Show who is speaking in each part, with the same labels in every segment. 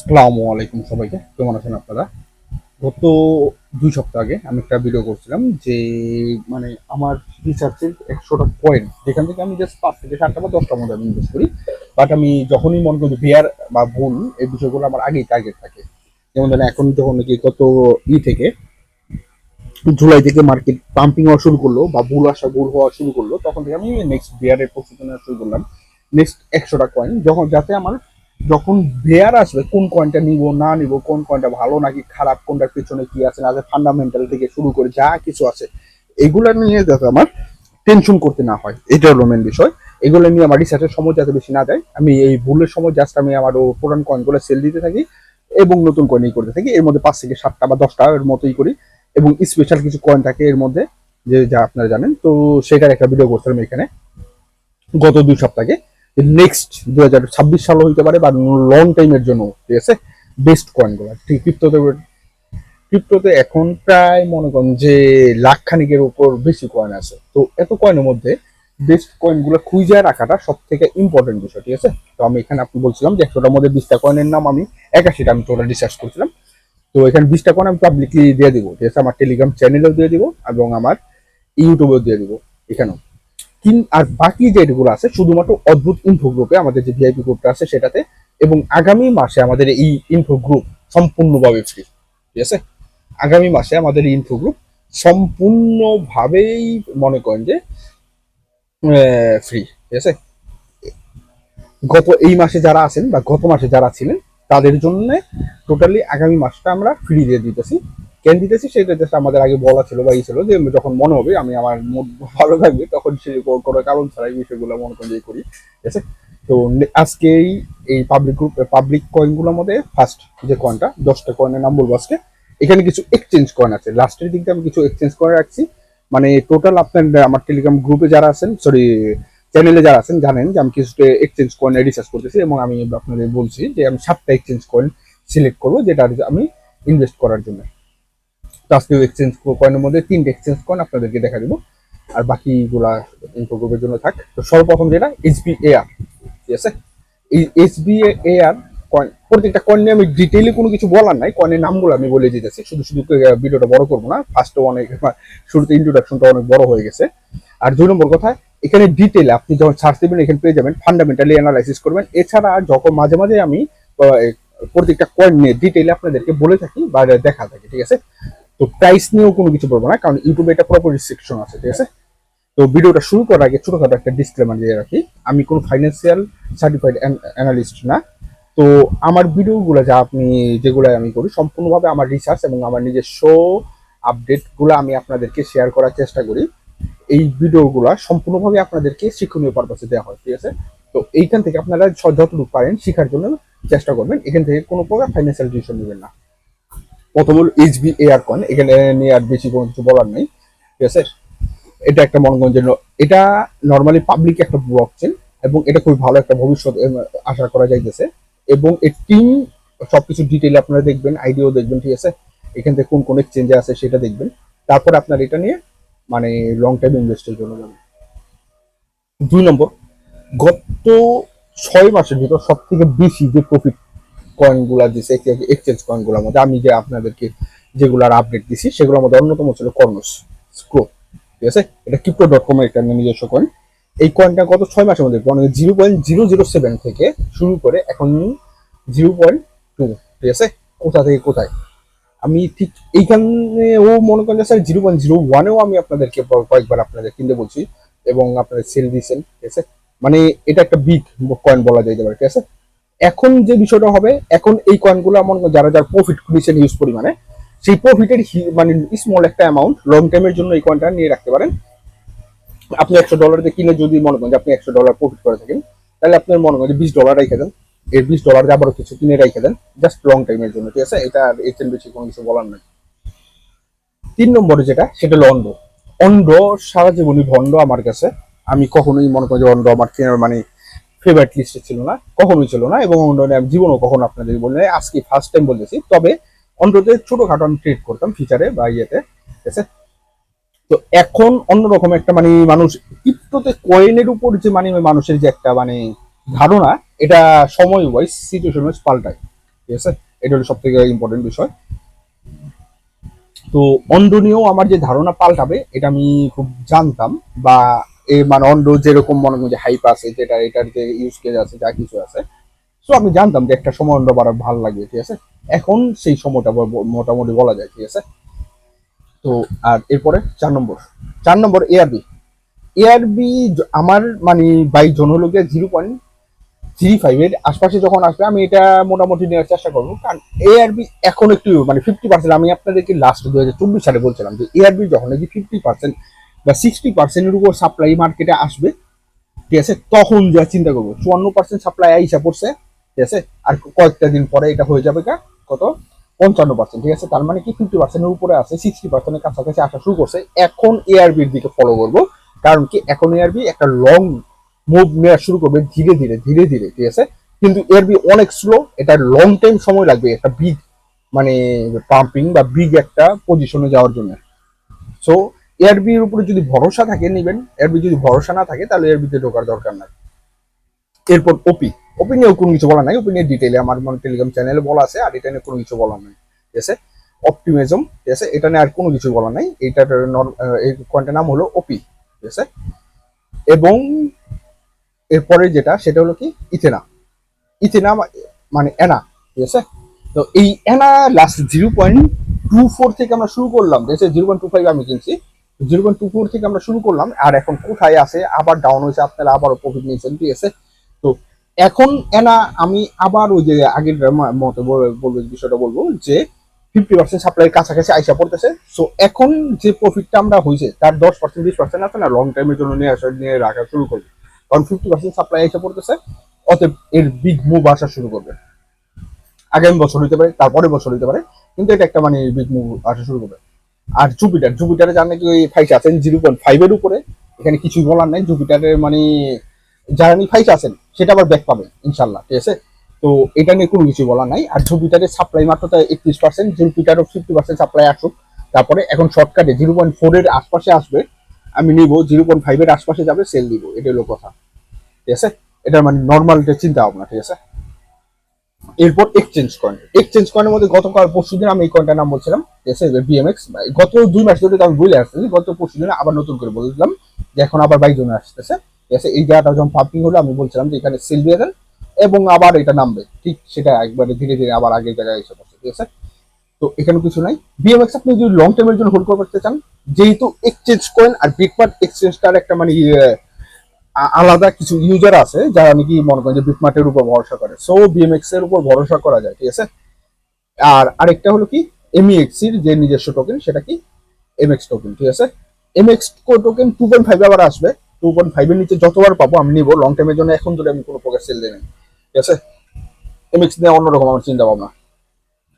Speaker 1: আসসালামু আলাইকুম সবাইকে। কেমন আছেন আপনারা? গত দুই সপ্তাহ আগে আমি একটা ভিডিও করছিলাম যে মানে আমার রিসার্চের একশোটা কয়েন যেখান থেকে আমি জাস্ট পাঁচ থেকে সাতটা বা দশটার মধ্যে আমি ইনভেস্ট করি। বাট আমি যখনই মনে করি বেয়ার বা ভুল এই বিষয়গুলো আমার আগেই টার্গেট থাকে। যেমন ধরেন, এখন যখন নাকি গত ই থেকে, জুলাই থেকে মার্কেট পাম্পিং হওয়া শুরু করল বা ভুল আসা ভুল হওয়া শুরু করল, তখন থেকে আমি নেক্সট বিয়ারের প্রস্তুতি নেওয়া শুরু করলাম। নেক্সট একশোটা কয়েন যখন যাতে আমার যখন বেয়ার আসবে, কোন কয়েনটা নিব, না নিব, কোন কয়েনটা ভালো নাকি খারাপ, কোনটার পিছনে কি আছে, না ফান্ডামেন্টাল থেকে শুরু করে যা কিছু আছে, এগুলো নিয়ে যাতে আমার টেনশন করতে না হয়, এটা হলো মেন বিষয়। এগুলো নিয়ে আমার রিসার্চের সময় যাতে বেশি না যায় আমি এই ভুলের সময় জাস্ট আমি আমার ও পুরান কয়েনগুলো সেল দিতে থাকি এবং নতুন কয়েন ই করতে থাকি, এর মধ্যে পাঁচ থেকে সাতটা বা দশটা এর মতোই করি এবং স্পেশাল কিছু কয়েন থাকে এর মধ্যে, যে যা আপনারা জানেন, তো সেটার একটা ভিডিও করছিলাম এখানে, গত দুই সপ্তাহে নেক্সট দু হাজার ছাব্বিশ সালও হইতে পারে বা লং টাইমের জন্য, ঠিক আছে? বেস্ট কয়েনগুলো ঠিক ক্রিপ্টোতে ক্রিপ্টোতে এখন প্রায় মনে করেন যে লাখ খানিকের উপর বেশি কয়েন আছে। তো এত কয়েনের মধ্যে বেস্ট কয়েনগুলো খুঁজে রাখাটা সব থেকে ইম্পর্টেন্ট বিষয়, ঠিক আছে? তো আমি এখানে আপনি বলছিলাম যে একশোটার মধ্যে বিশটা কয়েনের নাম আমি একাশিটা, আমি টোটাল রিসার্চ করছিলাম। তো এখানে বিশটা কয়েন আমি পাবলিকলি দিয়ে দিব, ঠিক আছে? আমার টেলিগ্রাম চ্যানেলেও দিয়ে দিব এবং আমার ইউটিউবেও দিয়ে দিব। এখানেও। কিন আর বাকি যেগুলো আছে, শুধুমাত্র অদ্ভুত ইনফো গ্রুপে আমাদের যে ভিআইপি গ্রুপটা আছে সেটাতে এবং আগামী মাসে আমাদের এই ইনফো গ্রুপ সম্পূর্ণভাবে ফ্রি ঠিক আছে? আগামী মাসে আমাদের ইনফো গ্রুপ সম্পূর্ণভাবেই মনে করেন যে ফ্রি ঠিক আছে? গত এই মাসে যারা আছেন বা গত মাসে যারা ছিলেন, তাদের জন্য টোটালি আগামী মাসটা আমরা ফ্রি দিয়ে দিতেছি। কেন দিতেছি সেটা জাস্ট আমাদের আগে বলা ছিল বা ই ছিল যে যখন মনে হবে আমি আমার মুড ভালো থাকবে, তখন সে কোনো কারণ ছাড়াই বিষয়গুলো মনে করেন যে করি, ঠিক আছে? তো নে- আজকে এই এই পাবলিক গ্রুপ পাবলিক কয়েনগুলোর মধ্যে ফার্স্ট যে কয়েনটা দশটা কয়েনের নাম বলব আজকে। এখানে কিছু এক্সচেঞ্জ কয়েন আছে। লাস্টের দিকটা আমি কিছু এক্সচেঞ্জ করে রাখছি। মানে টোটাল আপনার, আমার টেলিগ্রাম গ্রুপে যারা আছেন সরি চ্যানেলে যারা আছেন, জানেন যে আমি কিছু এক্সচেঞ্জ কয়েন রিসার্চ করতেছি এবং আমি আপনাদের বলছি যে আমি সাতটা এক্সচেঞ্জ কয়েন সিলেক্ট করব যেটা আমি ইনভেস্ট করার জন্য। আজকে এক্সচেঞ্জ কয়েনের মধ্যে তিনটে এক্সচেঞ্জ কয়েন আপনাদেরকে দেখা দিব। আর বাকিগুলা ইনফো গ্রুপের জন্য থাক। তো সর্বপ্রথম যেটা এইচবি এআর ঠিক আছে? এই এইচবি এআর কয়েন প্রত্যেকটা কয়েন নিয়ে আমি ডিটেইলে কোনো কিছু বলার নাই। কয়েনের নামগুলো আমি বলে দিতেছি। শুধু শুধু ভিডিওটা বড় করব না। ফার্স্টে অনেক শুরুতে ইন্ট্রোডাকশনটা অনেক বড় হয়ে গেছে। আর দুই নম্বর কথা, এখানে ডিটেল আপনি যখন সার্চ দেবেন, এখানে পেয়ে যাবেন ফান্ডামেন্টালি অ্যানালাইসিস করবেন। এছাড়া যখন মাঝে মাঝে আমি প্রত্যেকটা কয়েন নিয়ে ডিটেইলে আপনাদেরকে বলে থাকি বা দেখা থাকি, ঠিক আছে? তো প্রাইস নিয়েও কোনো কিছু বলব না, কারণ ইউটিউবে এটা প্রপার রিস্ট্রিকশন আছে, ঠিক আছে? তো ভিডিওটা শুরু করার আগে ছোটখাটো একটা ডিসক্লেমার দিয়ে রাখি। আমি কোনো ফাইন্যান্সিয়াল সার্টিফাইড অ্যানালিস্ট না। তো আমার ভিডিওগুলো যা আপনি, যেগুলো আমি করি, সম্পূর্ণভাবে আমার রিসার্চ এবং আমার নিজস্ব আপডেটগুলো আমি আপনাদেরকে শেয়ার করার চেষ্টা করি। এই ভিডিওগুলো সম্পূর্ণভাবে আপনাদেরকে শিক্ষণীয় পারপাসে দেওয়া হয়, ঠিক আছে? তো এইখান থেকে আপনারা যতটুকু পারেন শেখার জন্য চেষ্টা করবেন। এখান থেকে কোনো প্রকার ফাইন্যান্সিয়াল ডিসিশন নেবেন না। প্রথম হলো এইচবি এয়ার কয়েন, এখানে নিয়ে আর বেশি কোনো কিছু বলার নেই। ঠিক আছে? এটা একটা মনে ন- এটা নর্মালি পাবলিক একটা ব্লক চেন এবং এটা খুবই ভালো একটা ভবিষ্যৎ আশা করা যাইতেছে। এবং এর টিম সবকিছু ডিটেইলে আপনারা দেখবেন আইডিয়াও দেখবেন, ঠিক আছে? এখান থেকে কোন কোন এক্সচেঞ্জে আছে সেটা দেখবেন। তারপর আপনার এটা নিয়ে মানে লং টাইম ইনভেস্টের জন্য যাবেন। দুই নম্বর, গত ছয় মাসের ভিতর সব থেকে বেশি যে প্রফিট কয়েনগুলা দিছে এক্সচেঞ্জ কয়েনগুলোর মধ্যে। আমি যে আপনাদেরকে যেগুলার আপডেট দিছি, সেগুলোর মধ্যে অন্যতম ছিল কর্নস স্ক্রো ঠিক আছে? এটা ক্রিপ্টো ডট কম একটা নিজস্ব কয়েন এই কয়েনটা গত ছয় মাসের মধ্যে zero point zero zero seven থেকে শুরু করে এখন জিরো পয়েন্ট টু ঠিক আছে? কোথা থেকে কোথায়? আমি ঠিক এইখানেও মনে করেন স্যার জিরো পয়েন্ট জিরো ওয়ানেও আমি আপনাদেরকে কয়েকবার আপনাদের কিনতে বলছি এবং আপনাদের সেল দিয়েছেন, ঠিক আছে? মানে এটা একটা বিগ কয়েন বলা যাইতে পারে, ঠিক আছে? এখন যে বিষয়টা হবে, এখন এই কয়েনগুলো করেন যারা যারা প্রফিট দিচ্ছেন ইউজ পরিমাণে, সেই প্রফিটের মানে স্মল একটা অ্যামাউন্ট লং টাইমের জন্য এই কয়েনটা নিয়ে রাখতে পারেন। আপনি একশো ডলার দিয়ে কিনে যদি মনে করেন যে আপনি একশো ডলার প্রফিট করে থাকেন, তাহলে আপনার মনে করেন যে বিশ ডলার রেখে দেন। এই বিশ ডলার দিয়ে আবারও কিছু কিনে রেখে দেন জাস্ট লং টাইমের জন্য, ঠিক আছে? এটা এর চেয়ে বেশি কোনো কিছু বলার নেই। তিন নম্বরে যেটা, সেটা হলো অন্ড অন্ড সারা জীবনই ভন্ড আমার কাছে। আমি কখনোই মনে করি যে অন্ড আমার কেনার মানে ফেভারিট লিস্টে ছিল না, কখনোই ছিল না এবং অন্ড নিয়ে আমি জীবনও কখনো আপনাদের বলি নাই। আজকে ফার্স্ট টাইম বলতেছি, তবে অন্ডতে ছোটোখাটো আমি ট্রেড করতাম ফিচারে বা ইয়েতে, ঠিক আছে? তো এখন অন্যরকম একটা মানে মানুষ ক্রিপ্টোতে কয়েনের উপর যে মানে মানুষের যে একটা মানে ধারণা, এটা সময় ওয়াইজ সিচুয়েশন ওয়াইজ পাল্টায়, ঠিক আছে? এটা হলো সব থেকে ইম্পর্টেন্ট বিষয়। তো অন্ড আমার যে ধারণা পাল্টাবে, এটা আমি খুব জানতাম বা এ মানে অন্ড যেরকম মনে করি যে হাইপ আছে, যেটা এটার যে ইউজ কেস আছে, যা কিছু আছে। সো আমি জানতাম যে একটা সময় অন্ড বাড়া ভালো লাগবে, ঠিক আছে? এখন সেই সময়টা মোটামুটি বলা যায়, ঠিক আছে? তো, আর এরপরে চার নম্বর। চার নম্বর এআরবি এআরবি আমার মানে বাই জন হলো গিয়ে জিরো পয়েন্ট থ্রি ফাইভের আশপাশে যখন আসবে, আমি এটা মোটামুটি নেওয়ার চেষ্টা করব। কারণ এআরবি এখন একটু মানে ফিফটি পার্সেন্ট আমি আপনাদেরকে লাস্ট দু হাজার চব্বিশ সালে বলছিলাম যে এআরবি যখন এই ফিফটি পার্সেন্ট বা সিক্সটি পার্সেন্টের উপর সাপ্লাই মার্কেটে আসবে, ঠিক আছে? তখন যা চিন্তা করব। চুয়ান্ন পার্সেন্ট সাপ্লাই আইসা পড়ছে, ঠিক আছে? আর কয়েকটা দিন পরে এটা হয়ে যাবে কা কত? পঞ্চান্ন পার্সেন্ট ঠিক আছে? তার মানে কি ফিফটি পার্সেন্টের উপরে আছে সিক্সটি পার্সেন্টের কাছাকাছি আসা শুরু করছে। এখন এআরবির দিকে ফলো করব, কারণ কি এখন এআরবি একটা লং মুভ নেওয়া শুরু করবে ধীরে ধীরে ধীরে ধীরে, ঠিক আছে? কিন্তু এআরবি অনেক স্লো এটা লং টাইম সময় লাগবে, একটা বিগ মানে পাম্পিং বা বিগ একটা পজিশনে যাওয়ার জন্য। সো এআরবির উপরে যদি ভরসা থাকে নেবেন এআরবি যদি ভরসা না থাকে, তাহলে এআরবিতে ঢোকার দরকার নাই। এরপর ওপি ওপি নিয়েও কোনো কিছু বলা নাই। ওপি নিয়ে ডিটেলে আমার মনে টেলিগ্রাম চ্যানেলে বলা আছে, আর এটা নিয়ে কোনো কিছু বলা নাই। ঠিক আছে? অপটিমিজম ঠিক আছে? এটা নিয়ে আর কোনো কিছু বলা নাই। এইটার এই কয়েনটার নাম হলো ওপি ঠিক আছে? এবং এরপরে যেটা, সেটা হলো কি? ইথেনা। ইথেনা মানে এনা, ঠিক আছে? তো এই এনা last zero point two four থেকে আমরা শুরু করলাম, ঠিক আছে? জিরো পয়েন্ট টু ফাইভ আমি কিনছি। জিরো পয়েন্ট টু ফোর থেকে আমরা শুরু করলাম, আর এখন কোথায় আছে? আবার ডাউন হয়েছে, আপনারা আবারও প্রফিট নিয়েছেন, ঠিক তো এখন এনা আমি আবার ওই যে আগের মতো বলব, বিষয়টা বলব যে ফিফটি পার্সেন্ট সাপ্লাইয়ের কাছাকাছি আইসা পড়তেছে। সো এখন যে প্রফিটটা আমরা হয়েছে, তার দশ পার্সেন্ট বিশ পার্সেন্ট আছে না লং টাইমের জন্য নিয়ে আসা, নিয়ে রাখা শুরু করবে। কারণ ফিফটি পার্সেন্ট সাপ্লাই আইসা পড়তেছে, অতএব এর বিগ মুভ আসা শুরু করবে। আগামী বছর হইতে পারে, তারপরের বছর হইতে পারে, কিন্তু এটা একটা মানে বিগ মুভ আসা শুরু করবে। আর জুপিটার জুপিটারে জানেন কি ওই ফাইস আছেন জিরো পয়েন্ট ফাইভের উপরে, এখানে কিছুই বলার নাই। জুপিটারের মানে যারা নি ফাইস আছেন সেটা আবার ব্যাক পাবে ইনশাল্লাহ ঠিক আছে? তো এটা নিয়ে কোনো কিছু বলার নাই। আর জুপিটারের সাপ্লাই মাত্র তাই একত্রিশ পার্সেন্ট জুপিটারও ফিফটি পার্সেন্ট সাপ্লাই আসুক। তারপরে এখন শর্টকাটে জিরো পয়েন্ট ফোর এর আশপাশে আসবে, আমি নিব জিরো পয়েন্ট ফাইভের আশপাশে যাবে সেল দিব এটা হলো কথা, ঠিক আছে? এটা মানে নর্মাল চিন্তা ভাবনা, ঠিক আছে? এরপর এক্সচেঞ্জ কয়েন এক্সচেঞ্জ কয়েনের মধ্যে গতকাল পরশু দিন আমি এই কয়েনটার নাম বলছিলাম বিএমএক্স গত দুই মাস ধরে আমি বলে আসতেছি গত পরশু দিন আবার নতুন করে বলছিলাম যে এখন আবার বাইক জন্য আসতেছে। ঠিক আছে এই জায়গাটা যখন পাম্পিং হলো আমি বলছিলাম যে এখানে সেল দিয়ে দেন এবং আবার এটা নামবে। ঠিক সেটা একবারে ধীরে ধীরে আবার আগের জায়গায় এসে পড়ছে ঠিক আছে? তো এখানে কিছু নাই। বিএমএক্স আপনি যদি লং টাইমের জন্য হোল্ড করতে চান যেহেতু এক্সচেঞ্জ কয়েন আর বিটমার্ট এক্সচেঞ্জটার একটা মানে ইয়ে, আলাদা কিছু ইউজার আছে যারা নাকি মনে করেন যে বিটমার্টের উপর ভরসা করে। সো বিএমএক্স এর উপর ভরসা করা যায়, ঠিক আছে? আর আরেকটা হলো কি? এমইএক্স এর যে নিজস্ব টোকেন সেটা কি? এমএক্স টোকেন ঠিক আছে? MX token two point five আবার আসবে। টু পয়েন্ট ফাইভের নিচে যতবার পাবো, আমি নিবো। লং টাইমের জন্য এখন ধরে আমি কোনো প্রকার সেল দেবেন ঠিক আছে? এমএক্স নিয়ে অন্যরকম, আমার চিন্তা ভাবনা।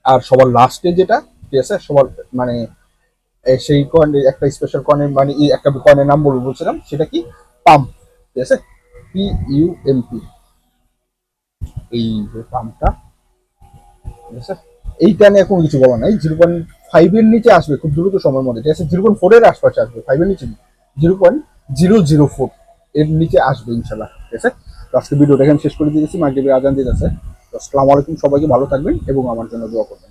Speaker 1: আর সবার লাস্টে যেটা, ঠিক আছে? সবার মানে সেই কয়েন একটা স্পেশাল কয়েনের মানে একটা কয়েনের নাম বলব বলছিলাম, সেটা কি? পাম্প ঠিক আছে? পি ইউ এম পি এই যে পাম্পটা, ঠিক আছে? এইটা নিয়ে কোনো কিছু বলা নাই। জিরো পয়েন্ট ফাইভ এর নিচে আসবে খুব দ্রুত সময়ের মধ্যে, ঠিক আছে? জিরো পয়েন্ট ফোর এর আশপাশে আসবে ফাইভ এর নিচে zero point zero zero four এর নিচে আসবে ইনশাল্লাহ ঠিক আছে? তো আজকে ভিডিওটা এখানে শেষ করে দিয়েছি। মাগরিবের আজান দিতে আছে তো আসসালামু আলাইকুম সবাইকে, ভালো থাকবেন এবং আমার জন্য দোয়া করবেন।